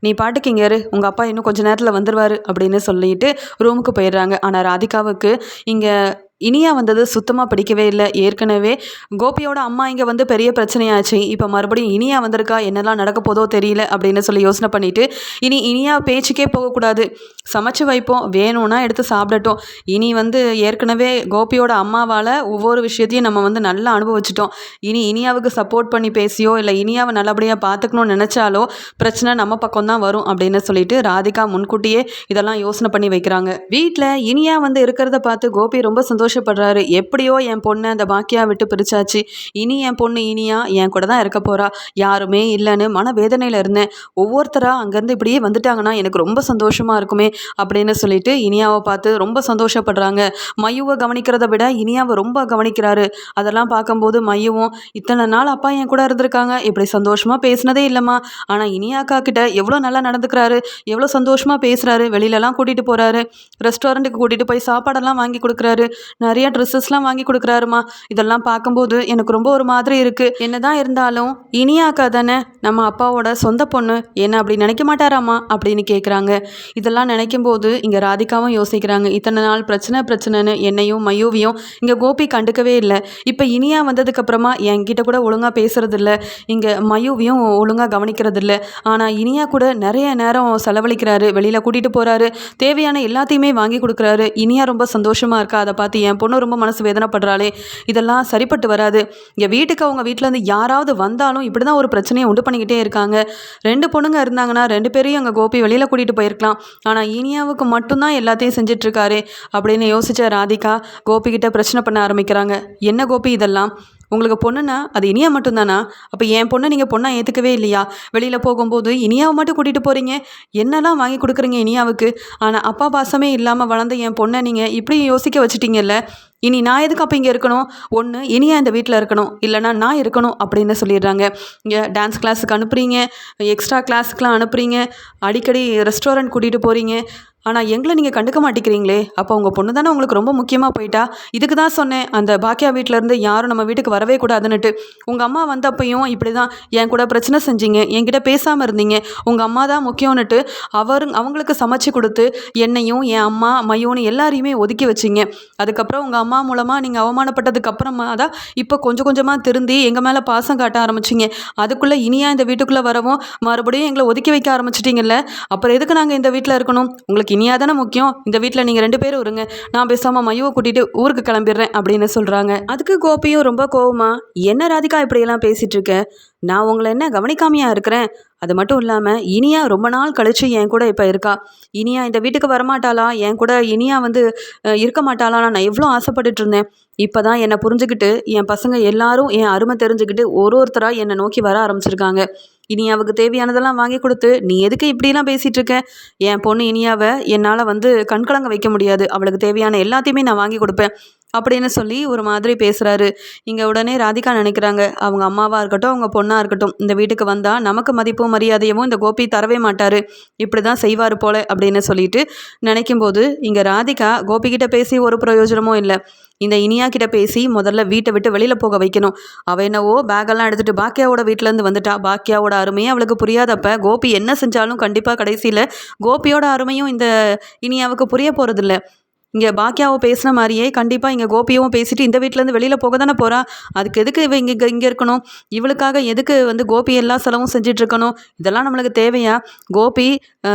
நீ பாட்டுக்கு இங்கே இரு. உங்கள் அப்பா இன்னும் கொஞ்ச நேரத்தில் வந்துடுவார் அப்படின்னு சொல்லிட்டு ரூமுக்கு போயிடுறாங்க. ஆனால் ராதிகாவுக்கு இங்கே இனியா வந்தது சுத்தமாக பிடிக்கவே இல்லை. ஏற்கனவே கோபியோட அம்மா இங்கே வந்து பெரிய பிரச்சனையாச்சு. இப்போ மறுபடியும் இனியா வந்திருக்கா? என்னெல்லாம் நடக்க போதோ தெரியல அப்படின்னு சொல்லி யோசனை பண்ணிவிட்டு இனி இனியா பேச்சுக்கே போகக்கூடாது. சமைச்சு வைப்போம் வேணும்னா எடுத்து சாப்பிடட்டும். இனி வந்து ஏற்கனவே கோபியோட அம்மாவால் ஒவ்வொரு விஷயத்தையும் நம்ம வந்து நல்லா அனுபவிச்சிட்டோம். இனி இனியாவுக்கு சப்போர்ட் பண்ணி பேசியோ இல்லை இனியாவை நல்லபடியாக பார்த்துக்கணும்னு நினச்சாலோ பிரச்சனை நம்ம பக்கம் தான் வரும் அப்படின்னு சொல்லிட்டு ராதிகா முன்கூட்டியே இதெல்லாம் யோசனை பண்ணி வைக்கிறாங்க. வீட்டில் இனியா வந்து இருக்கிறத பார்த்து கோபி ரொம்ப சந்தோஷம் சந்தோஷப்படுறாரு. எப்படியோ என் பொண்ணை அந்த பாக்கியா விட்டு பிரிச்சாச்சு. இனி என் பொண்ணு இனியா என் கூட தான் இருக்க போறா. யாருமே இல்லைன்னு மன வேதனையில் இருந்தேன். ஒவ்வொருத்தராக அங்கேருந்து இப்படியே வந்துட்டாங்கன்னா எனக்கு ரொம்ப சந்தோஷமா இருக்குமே அப்படின்னு சொல்லிட்டு இனியாவை பார்த்து ரொம்ப சந்தோஷப்படுறாங்க. மையுவை கவனிக்கிறத விட இனியாவை ரொம்ப கவனிக்கிறாரு. அதெல்லாம் பார்க்கும்போது மையவும் இத்தனை நாள் அப்பா என் கூட இருந்திருக்காங்க. இப்படி சந்தோஷமாக பேசினதே இல்லைம்மா. ஆனால் இனியாக்கா கிட்ட எவ்வளோ நல்லா நடந்துக்கிறாரு. எவ்வளோ சந்தோஷமாக பேசுகிறாரு வெளியிலலாம் கூட்டிகிட்டு போகிறாரு ரெஸ்டாரண்ட்டுக்கு கூட்டிகிட்டு போய் சாப்பாடெல்லாம் வாங்கி கொடுக்குறாரு. நிறைய ட்ரெஸ்ஸஸ்லாம் வாங்கி கொடுக்குறாருமா. இதெல்லாம் பார்க்கும்போது எனக்கு ரொம்ப ஒரு மாதிரி இருக்குது என்னதான் இருந்தாலும் இனியாக்கா தானே நம்ம அப்பாவோட சொந்த பொண்ணு. என்ன அப்படி நினைக்க மாட்டாராம்மா அப்படின்னு கேட்குறாங்க இதெல்லாம் நினைக்கும் போது இங்கே ராதிகாவும் யோசிக்கிறாங்க. இத்தனை நாள் பிரச்சனை பிரச்சனைன்னு என்னையும் மயூவியும் இங்கே கோபி கண்டுக்கவே இல்லை. இப்போ இனியா வந்ததுக்கப்புறமா என்கிட்ட கூட ஒழுங்காக பேசுறதில்ல. இங்கே மயூவியும் ஒழுங்காக கவனிக்கிறதில்ல. ஆனால் இனியா கூட நிறைய நேரம் செலவழிக்கிறாரு. வெளியில் கூட்டிகிட்டு போகிறாரு தேவையான எல்லாத்தையுமே வாங்கி கொடுக்குறாரு. இனியா ரொம்ப சந்தோஷமாக இருக்கா? அதை பார்த்து என் பொண்ணு ரொம்ப மனசு வேதனைப்படுறாளே இதெல்லாம் சரிப்பட்டு வராது. என் வீட்டுக்கு அவங்க வீட்டிலேருந்து யாராவது வந்தாலும் இப்படி தான் ஒரு பிரச்சனையை உண்டு பண்ணிக்கிட்டே இருக்காங்க. ரெண்டு பொண்ணுங்க இருந்தாங்கன்னா ரெண்டு பேரையும் அங்கே கோபி வெளியில் கூட்டிகிட்டு போயிருக்கலாம். ஆனால் இனியாவுக்கு மட்டும்தான் எல்லாத்தையும் செஞ்சிட்ருக்காரு அப்படின்னு யோசிச்ச ராதிகா கோபிக்கிட்ட பிரச்சனை பண்ண ஆரம்பிக்கிறாங்க. என்ன கோபி இதெல்லாம்? உங்களுக்கு பொண்ணுனா அது இனியா மட்டும்தானா? அப்போ என் பொண்ணை நீங்கள் பொண்ணாக ஏற்றுக்கவே இல்லையா? வெளியில் போகும்போது இனியாவை மட்டும் கூட்டிகிட்டு போகிறீங்க என்னெல்லாம் வாங்கி கொடுக்குறீங்க இனியாவுக்கு? ஆனால் அப்பா பாசமே இல்லாமல் வளர்ந்த என் பொண்ணை நீங்கள் இப்படி யோசிக்க வச்சுட்டீங்கல்ல? இனி நான் எதுக்கு அப்போ இங்கே இருக்கணும்? ஒன்று இனியா இந்த வீட்டில் இருக்கணும். இல்லைனா நான் இருக்கணும் அப்படின்னு சொல்லிடுறாங்க. இங்கே டான்ஸ் கிளாஸுக்கு அனுப்புகிறீங்க எக்ஸ்ட்ரா கிளாஸுக்கெலாம் அனுப்புகிறீங்க அடிக்கடி ரெஸ்டாரண்ட் கூட்டிகிட்டு போகிறீங்க ஆனால் எங்களை நீங்கள் கண்டுக்க மாட்டேங்கிறீங்களே. அப்போ உங்கள் பொண்ணு தானே உங்களுக்கு ரொம்ப முக்கியமாக போயிட்டா? இதுக்கு தான் சொன்னேன் அந்த பாக்கியா வீட்டிலேருந்து யாரும் நம்ம வீட்டுக்கு வரவே கூடாதுன்னுட்டு. உங்கள் அம்மா வந்தப்பையும் இப்படி தான் என் கூட பிரச்சனை செஞ்சீங்க என்கிட்ட பேசாமல் இருந்தீங்க. உங்கள் அம்மா தான் முக்கியம்னுட்டு அவர் அவங்களுக்கு சமைச்சு கொடுத்து என்னையும் என் அம்மா மையோன்னு எல்லாரையுமே ஒதுக்கி வச்சிங்க. அதுக்கப்புறம் உங்கள் அம்மா மூலமாக நீங்கள் அவமானப்பட்டதுக்கு அப்புறமா தான் இப்போ கொஞ்சம் கொஞ்சமாக திருந்தி எங்கள் மேலே பாசம் காட்ட ஆரம்பிச்சிங்க. அதுக்குள்ளே இனியாக இந்த வீட்டுக்குள்ளே வரவும் மறுபடியும் எங்களை ஒதுக்கி வைக்க ஆரம்பிச்சிட்டிங்கல்ல. அப்புறம் எதுக்கு நாங்கள் இந்த வீட்டில் இருக்கணும்? உங்களுக்கு இனியா தானே முக்கியம்? இந்த வீட்டில் நீங்கள் ரெண்டு பேரும் இருங்க. நான் பேசாமல் மையுவை கூட்டிகிட்டு ஊருக்கு கிளம்பிடுறேன் அப்படின்னு சொல்கிறாங்க அதுக்கு கோபியும் ரொம்ப கோவமா என்ன ராதிகா இப்படியெல்லாம் பேசிகிட்டு இருக்க நான் உங்களை என்ன கவனிக்காமையாக இருக்கிறேன்? அது மட்டும் இல்லாமல் இனியா ரொம்ப நாள் கழிச்சு என் கூட இப்போ இருக்கா? இனியா இந்த வீட்டுக்கு வரமாட்டாளா? என் கூட இனியா வந்து இருக்க மாட்டாளா? நான் எவ்வளோ ஆசைப்பட்டுட்டு இருந்தேன். இப்போ தான் என்னை புரிஞ்சுக்கிட்டு என் பசங்க எல்லாரும் என் அருமை தெரிஞ்சுக்கிட்டு ஒரு ஒருத்தராக என்னை நோக்கி வர ஆரம்பிச்சிருக்காங்க. இனி அவளுக்கு தேவையானதெல்லாம் வாங்கி கொடுத்து நீ எதுக்கு இப்படிலாம் பேசிகிட்டு இருக்க என் பொண்ணு இனியாவை என்னால் வந்து கண்கலங்க வைக்க முடியாது. அவளுக்கு தேவையான எல்லாத்தையுமே நான் வாங்கி கொடுப்பேன். அப்படின்னு சொல்லி ஒரு மாதிரி பேசுகிறாரு இங்கே உடனே ராதிகா நினைக்கிறாங்க. அவங்க அம்மாவாக இருக்கட்டும் அவங்க பொண்ணாக இருக்கட்டும் இந்த வீட்டுக்கு வந்தால் நமக்கு மதிப்பும் மரியாதையும் இந்த கோபி தரவே மாட்டார். இப்படி தான் செய்வார் போல அப்படின்னு சொல்லிட்டு நினைக்கும்போது இங்கே ராதிகா கோபிக்கிட்ட பேசி ஒரு பிரயோஜனமும் இல்லை. இந்த இனியா கிட்ட பேசி முதல்ல வீட்டை விட்டு வெளியில் போக வைக்கணும். அவள் என்னவோ பேக்கெல்லாம் எடுத்துகிட்டு பாக்கியாவோட வீட்டிலேருந்து வந்துட்டா. பாக்கியாவோட அருமையே அவளுக்கு புரியாதப்ப கோபி என்ன செஞ்சாலும் கண்டிப்பாக கடைசியில் கோபியோட அருமையும் இந்த இனியாவுக்கு புரிய போகிறதில்ல இங்கே பாக்கியாவை பேசுன மாதிரியே கண்டிப்பாக இங்கே கோபியாவும் பேசிட்டு இந்த வீட்டிலேருந்து வெளியில் போக தானே போகிறா அதுக்கு எதுக்கு இவ இங்கே இங்கே இருக்கணும்? இவளுக்காக எதுக்கு வந்து கோபி எல்லா செலவும் செஞ்சிட்ருக்கணும் இதெல்லாம் நம்மளுக்கு தேவையா? கோபி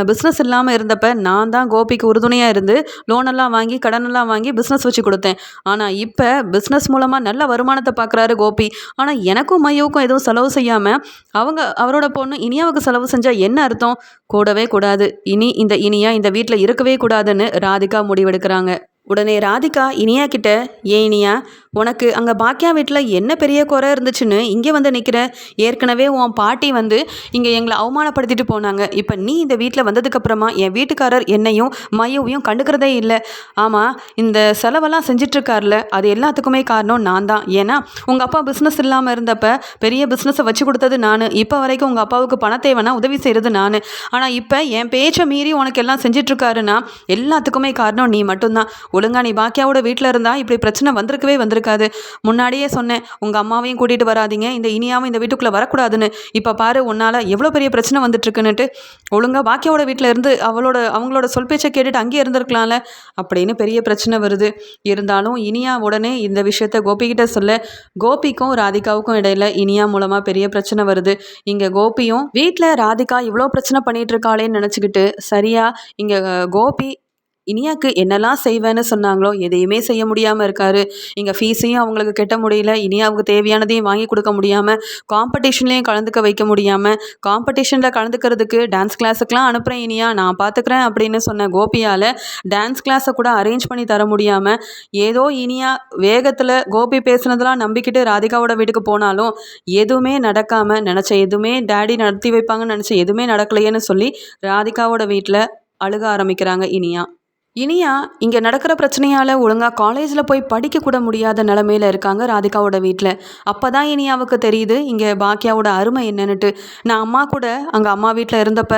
பிஸ்னஸ் இல்லாமல் இருந்தப்ப நான் தான் கோபிக்கு உறுதுணையாக இருந்து லோனெல்லாம் வாங்கி கடனெல்லாம் வாங்கி பிஸ்னஸ் வச்சு கொடுத்தேன். ஆனால் இப்போ பிஸ்னஸ் மூலமாக நல்ல வருமானத்தை பார்க்குறாரு கோபி. ஆனால் எனக்கும் மையோவுக்கும் எதுவும் செலவு செய்யாமல் அவங்க அவரோட பொண்ணு இனியாவுக்கு செலவு செஞ்சால் என்ன அர்த்தம்? கூடவே கூடாது. இனி இந்த இனியா இந்த வீட்டில் இருக்கவே கூடாதுன்னு ராதிகா முடிவெடுக்கிறாங்க. உடனே ராதிகா இனியா கிட்ட ஏன் இனியா உனக்கு அங்கே பாக்கியா வீட்டில் என்ன பெரிய குறை இருந்துச்சுன்னு இங்கே வந்து நிற்கிற ஏற்கனவே உன் பாட்டி வந்து இங்கே எங்களை அவமானப்படுத்திட்டு போனாங்க. இப்போ நீ இந்த வீட்டில் வந்ததுக்கப்புறமா என் வீட்டுக்காரர் என்னையும் மையவையும் கண்டுக்கிறதே இல்லை. ஆமாம் இந்த செலவெல்லாம் செஞ்சிட்ருக்கார்ல அது எல்லாத்துக்குமே காரணம் நான் தான். ஏன்னா உங்கள் அப்பா பிஸ்னஸ் இல்லாமல் இருந்தப்ப பெரிய பிஸ்னஸை வச்சு கொடுத்தது நான். இப்போ வரைக்கும் உங்கள் அப்பாவுக்கு பண தேவைன்னா உதவி செய்கிறது நான். ஆனால் இப்போ என் பேச்சை மீறி உனக்கு எல்லாம் செஞ்சிட்ருக்காருன்னா எல்லாத்துக்குமே காரணம் நீ மட்டும்தான். ஒழுங்கா நீ பாக்கியாவோட வீட்டில் இருந்தால் இப்படி பிரச்சனை வந்திருக்கவே வந்திருக்காது. முன்னாடியே சொன்னேன் உங்கள் அம்மாவையும் கூட்டிகிட்டு வராதிங்க இந்த இனியாவும் இந்த வீட்டுக்குள்ளே வரக்கூடாதுன்னு. இப்போ பாரு உன்னால் எவ்வளோ பெரிய பிரச்சனை வந்துட்டுருக்குன்னுட்டு ஒழுங்காக பாக்கியாவோட வீட்டில் இருந்து அவளோட அவங்களோட சொல் பேச்சை கேட்டுட்டு அங்கேயே இருந்திருக்கலாம்ல அப்படின்னு பெரிய பிரச்சனை வருது. இருந்தாலும் இனியா உடனே இந்த விஷயத்த கோபிக்கிட்ட சொல்ல கோபிக்கும் ராதிகாவுக்கும் இடையில இனியா மூலமாக பெரிய பிரச்சனை வருது. இங்கே கோபியும் வீட்டில் ராதிகா இவ்வளோ பிரச்சனை பண்ணிட்டு இருக்காளேன்னு நினச்சிக்கிட்டு சரியா இங்கே கோபி இனியாக்கு என்னெல்லாம் செய்வேன்னு சொன்னாங்களோ எதையுமே செய்ய முடியாமல் இருக்காரு. இங்கே ஃபீஸையும் அவங்களுக்கு கெட்ட முடியல. இனியாவுக்கு தேவையானதையும் வாங்கி கொடுக்க முடியாமல் காம்படிஷன்லேயும் கலந்துக்க வைக்க முடியாமல் காம்படிஷனில் கலந்துக்கிறதுக்கு டான்ஸ் கிளாஸுக்கெலாம் அனுப்புகிறேன் இனியா நான் பார்த்துக்கிறேன் அப்படின்னு சொன்ன கோபியால் டான்ஸ் கிளாஸை கூட அரேஞ்ச் பண்ணி தர முடியாமல் ஏதோ இனியா வேகத்தில் கோபி பேசுனதெல்லாம் நம்பிக்கிட்டு ராதிகாவோட வீட்டுக்கு போனாலும் எதுவுமே நடக்காமல் நினச்ச எதுவுமே டேடி நடத்தி வைப்பாங்கன்னு நினச்ச எதுவுமே நடக்கலையேன்னு சொல்லி ராதிகாவோட வீட்டில் அழுக ஆரம்பிக்கிறாங்க இனியா. இனியா இங்கே நடக்கிற பிரச்சனையால் ஒழுங்காக காலேஜில் போய் படிக்கக்கூட முடியாத நிலமையில இருக்காங்க ராதிகாவோட வீட்டில் அப்போ தான் இனியாவுக்கு தெரியுது இங்கே பாக்கியாவோட அருமை என்னன்னுட்டு. நான் அம்மா கூட அங்கே அம்மா வீட்டில் இருந்தப்ப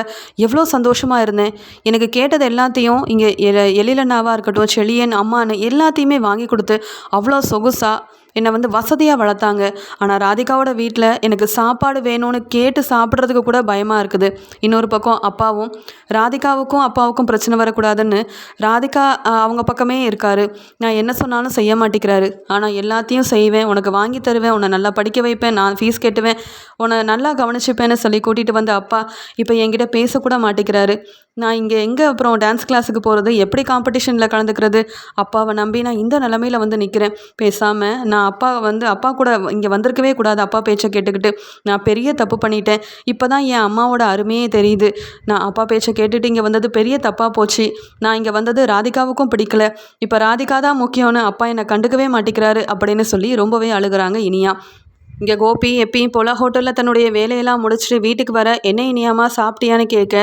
எவ்வளோ சந்தோஷமாக இருந்தேன். எனக்கு கேட்டது எல்லாத்தையும் இங்கே எ எழிலண்ணாவாக இருக்கட்டும் செழியன் அம்மான்னு எல்லாத்தையுமே வாங்கி கொடுத்து அவ்வளோ சொகுசாக என்னை வந்து வசதியாக வளர்த்தாங்க. ஆனால் ராதிகாவோட வீட்டில் எனக்கு சாப்பாடு வேணும்னு கேட்டு சாப்பிட்றதுக்கு கூட பயமாக இருக்குது. இன்னொரு பக்கம் அப்பாவும் ராதிகாவுக்கும் அப்பாவுக்கும் பிரச்சனை வரக்கூடாதுன்னு ராதிகா அவங்க பக்கமே இருக்கார். நான் என்ன சொன்னாலும் செய்ய மாட்டேங்கிறாரு. ஆனால் எல்லாத்தையும் செய்வேன் உனக்கு வாங்கி தருவேன் உன்னை நல்லா படிக்க வைப்பேன் நான் ஃபீஸ் கட்டுவேன். உன்னை நல்லா கவனிச்சுப்பேன்னு சொல்லி கூட்டிகிட்டு வந்த அப்பா இப்போ என்கிட்ட பேசக்கூட மாட்டேங்கிறாரு. நான் இங்கே எங்கே அப்புறம் டான்ஸ் கிளாஸுக்கு போகிறது எப்படி காம்படிஷனில் கலந்துக்கிறது? அப்பாவை நம்பி நான் இந்த நிலமையில வந்து நிற்கிறேன் பேசாமல் நான் அப்பா வந்து அப்பா கூட இங்கே வந்திருக்கவே கூடாது அப்பா பேச்சை கேட்டுக்கிட்டு. நான் பெரிய தப்பு பண்ணிட்டேன். இப்போ தான் என் அம்மாவோட அருமையே தெரியுது. நான் அப்பா பேச்சை கேட்டுட்டு இங்கே வந்தது பெரிய தப்பாக போச்சு. நான் இங்கே வந்தது ராதிகாவுக்கும் பிடிக்கல. இப்போ ராதிகா தான் முக்கியம்னு அப்பா என்னை கண்டுக்கவே மாட்டேங்கிறாரு அப்படின்னு சொல்லி ரொம்பவே அழுகிறாங்க இனியா. இங்கே கோபி எப்பயும் போல் ஹோட்டலில் தன்னுடைய வேலையெல்லாம் முடிச்சுட்டு வீட்டுக்கு வர என்ன இனியாமா சாப்பிட்டியான்னு கேட்க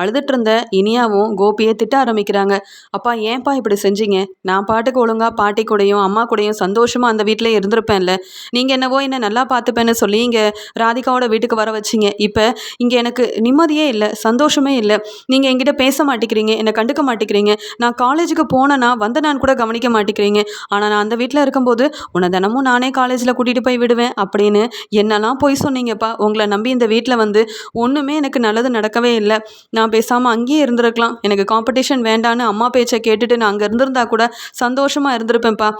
அழுதுட்டு இருந்த இனியாவும் கோபியை திட்ட ஆரம்பிக்கிறாங்க. அப்பா ஏன்பா இப்படி செஞ்சீங்க? நான் பாட்டுக்கு ஒழுங்காக பாட்டி கூடயும் அம்மா கூடயும் சந்தோஷமாக அந்த வீட்டிலே இருந்திருப்பேன்ல. நீங்கள் என்னவோ என்ன நல்லா பார்த்துப்பேன்னு சொல்லி இங்கே ராதிகாவோட வீட்டுக்கு வர வச்சிங்க. இப்போ இங்கே எனக்கு நிம்மதியே இல்லை சந்தோஷமே இல்லை. நீங்கள் என்கிட்ட பேச மாட்டேங்கிறீங்க என்னை கண்டுக்க மாட்டேங்கிறீங்க. நான் காலேஜுக்கு போனேன்னா வந்த நான் கூட கவனிக்க மாட்டேங்கிறீங்க. ஆனால் நான் அந்த வீட்டில் இருக்கும்போது உன்னை தினமும் நானே காலேஜில் கூட்டிகிட்டு போய் விடுவேன் அப்படி அப்படின்னு என்னெல்லாம் போய் சொன்னீங்கப்பா? உங்களை நம்பி இந்த வீட்டில் வந்து ஒன்றுமே எனக்கு நல்லது நடக்கவே இல்லை. நான் பேசாமல் அங்கேயே இருந்திருக்கலாம். எனக்கு காம்படிஷன் வேண்டான்னு அம்மா பேச்சை கேட்டுட்டு நான் அங்கே இருந்திருந்தா கூட சந்தோஷமாக இருந்திருப்பேன்ப்பா.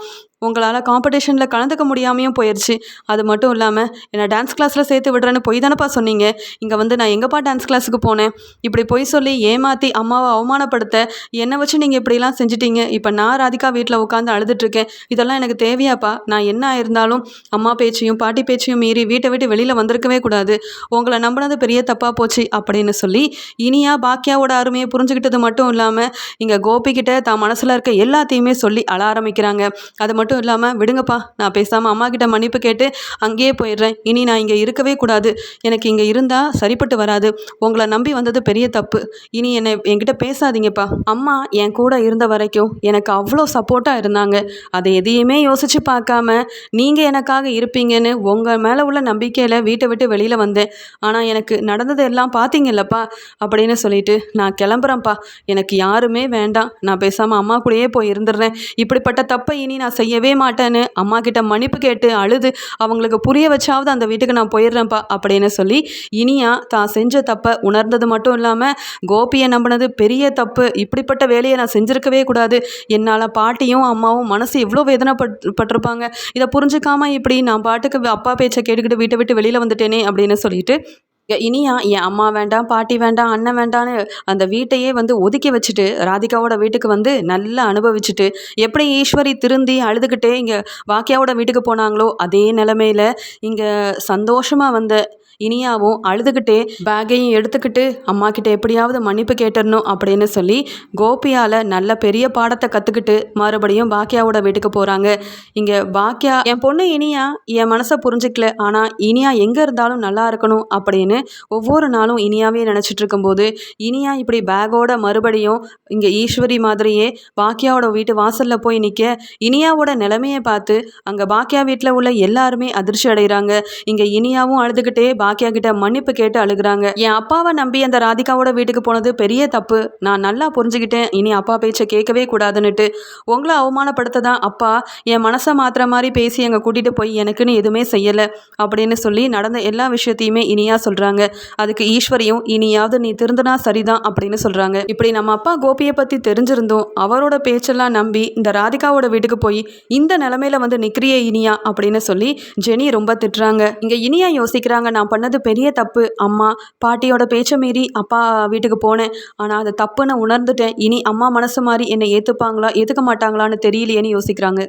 உங்களால் காம்படிஷனில் கலந்துக்க முடியாமையும் போயிடுச்சு அது மட்டும் இல்லாமல் என்னை டான்ஸ் கிளாஸில் சேர்த்து விடுறேன்னு பொய் தானப்பா சொன்னீங்க? இங்கே வந்து நான் எங்கேப்பா டான்ஸ் கிளாஸுக்கு போனேன்? இப்படி பொய் சொல்லி ஏமாற்றி அம்மாவை அவமானப்படுத்த என்னை வச்சு நீங்கள் இப்படிலாம் செஞ்சிட்டீங்க? இப்போ நான் ராதிகா வீட்டில் உட்காந்து அழுதுட்ருக்கேன் இதெல்லாம் எனக்கு தேவையாப்பா. நான் என்ன இருந்தாலும் அம்மா பேச்சையும் பாட்டி பேச்சையும் மீறி வீட்டை விட்டு வெளியில் வந்திருக்கவே கூடாது. உங்களை நம்பினது பெரிய தப்பாக போச்சு அப்படின்னு சொல்லி இனியா பாக்கியாவோட அருமையை புரிஞ்சுக்கிட்டது மட்டும் இல்லாமல் இங்கே கோபிக்கிட்ட தான் மனசில் இருக்க எல்லாத்தையுமே சொல்லி அழ ஆரம்பிக்கிறாங்க. அது மட்டும் மட்டும் இல்லாமல் விடுங்கப்பா நான் பேசாமல் அம்மா கிட்ட மன்னிப்பு கேட்டு அங்கேயே போயிடுறேன். இனி நான் இங்கே இருக்கவே கூடாது. எனக்கு இங்கே இருந்தால் சரிப்பட்டு வராது. உங்களை நம்பி வந்தது பெரிய தப்பு. இனி என்னை என்கிட்ட பேசாதீங்கப்பா. அம்மா என் கூட இருந்த வரைக்கும் எனக்கு அவ்வளோ சப்போர்ட்டாக இருந்தாங்க. அதை எதையுமே யோசித்து பார்க்காம நீங்கள் எனக்காக இருப்பீங்கன்னு உங்கள் மேலே உள்ள நம்பிக்கையில் வீட்டை விட்டு வெளியில் வந்தேன். ஆனால் எனக்கு நடந்தது எல்லாம் பார்த்தீங்கல்லப்பா அப்படின்னு சொல்லிட்டு நான் கிளம்புறேன்ப்பா. எனக்கு யாருமே வேண்டாம். நான் பேசாமல் அம்மா கூடயே போய் இருந்துடுறேன். இப்படிப்பட்ட தப்பை இனி நான் செய்ய செய்யவே மாட்டேன்னு அம்மா கிட்ட மன்னிப்பு கேட்டு அழுது அவங்களுக்கு புரிய வச்சாவது அந்த வீட்டுக்கு நான் போயிடுறேன்ப்பா அப்படின்னு சொல்லி இனியா தான் செஞ்ச தப்பை உணர்ந்தது மட்டும் இல்லாமல் கோபியை நம்பினது பெரிய தப்பு. இப்படிப்பட்ட வேலையை நான் செஞ்சுருக்கவே கூடாது. என்னால் பாட்டியும் அம்மாவும் மனசு எவ்வளோ வேதனைப்பட் பட்டிருப்பாங்க. இதை புரிஞ்சுக்காமல் இப்படி நான் பாட்டுக்கு அப்பா பேச்சை கேட்டுக்கிட்டு வீட்டை விட்டு வெளியில் வந்துட்டேனே அப்படின்னு சொல்லிட்டு இனியா என் அம்மா வேண்டாம் பாட்டி வேண்டாம் அண்ணன் வேண்டான்னு அந்த வீட்டையே வந்து ஒதுக்கி வச்சுட்டு ராதிகாவோட வீட்டுக்கு வந்து நல்லா அனுபவிச்சுட்டு எப்படி ஈஸ்வரி திருந்தி அழுதுகிட்டே இங்கே வாக்கியாவோட வீட்டுக்கு போனாங்களோ அதே நிலமையில இங்கே சந்தோஷமாக வந்த இனியாவும் அழுதுகிட்டே பேக்கையும் எடுத்துக்கிட்டு அம்மா கிட்ட எப்படியாவது மன்னிப்பு கேட்டுடணும் அப்படின்னு சொல்லி கோபியால் நல்ல பெரிய பாடத்தை கற்றுக்கிட்டு மறுபடியும் பாக்கியாவோட வீட்டுக்கு போகிறாங்க இங்கே பாக்கியா என் பொண்ணு இனியா என் மனசை புரிஞ்சுக்கல. ஆனால் இனியா எங்கே இருந்தாலும் நல்லா இருக்கணும் அப்படின்னு ஒவ்வொரு நாளும் இனியாவே நினச்சிட்டு இருக்கும்போது இனியா இப்படி பேக்கோட மறுபடியும் இங்கே ஈஸ்வரி மாதிரியே பாக்கியாவோட வீட்டு வாசலில் போய் நிற்க இனியாவோட நிலைமையை பார்த்து அங்கே பாக்கியா வீட்டில் உள்ள எல்லாருமே அதிர்ச்சி அடைகிறாங்க இங்கே இனியாவும் அழுதுகிட்டே பாக்கியா கிட்ட மன்னிப்பு கேட்டு அழுகுறாங்க. என் அப்பாவை நம்பி அந்த ராதிகாவோட வீட்டுக்கு போனது பெரிய தப்பு. நான் நல்லா புரிஞ்சுக்கிட்டேன் இனி அப்பா பேச்சை கேட்கவே கூடாதுன்னுட்டு உங்களை அவமானப்படுத்த தான் அப்பா என் மனசை மாத்திர மாதிரி பேசி அங்கே கூட்டிகிட்டு போய் எனக்குன்னு எதுவுமே செய்யலை அப்படின்னு சொல்லி நடந்த எல்லா விஷயத்தையுமே இனியா சொல்கிறாங்க அதுக்கு ஈஸ்வரியும் இனியாவது நீ திருந்தினா சரிதான் அப்படின்னு சொல்கிறாங்க இப்படி நம்ம அப்பா கோபியை பற்றி தெரிஞ்சிருந்தோம் அவரோட பேச்செல்லாம் நம்பி இந்த ராதிகாவோட வீட்டுக்கு போய் இந்த நிலமையில வந்து நிற்கிறியே இனியா அப்படின்னு சொல்லி ஜெனி ரொம்ப திட்டுறாங்க. இங்கே இனியா யோசிக்கிறாங்க நான் பண்ணது பெரிய தப்பு. அம்மா பாட்டியோட பேச்சை மீறி அப்பா வீட்டுக்கு போனேன். ஆனால் அதை தப்புன்னு உணர்ந்துட்டேன். இனி அம்மா மனசு மாதிரி என்னை ஏற்றுப்பாங்களா ஏற்றுக்க மாட்டாங்களான்னு தெரியலையேன்னு யோசிக்கிறாங்க.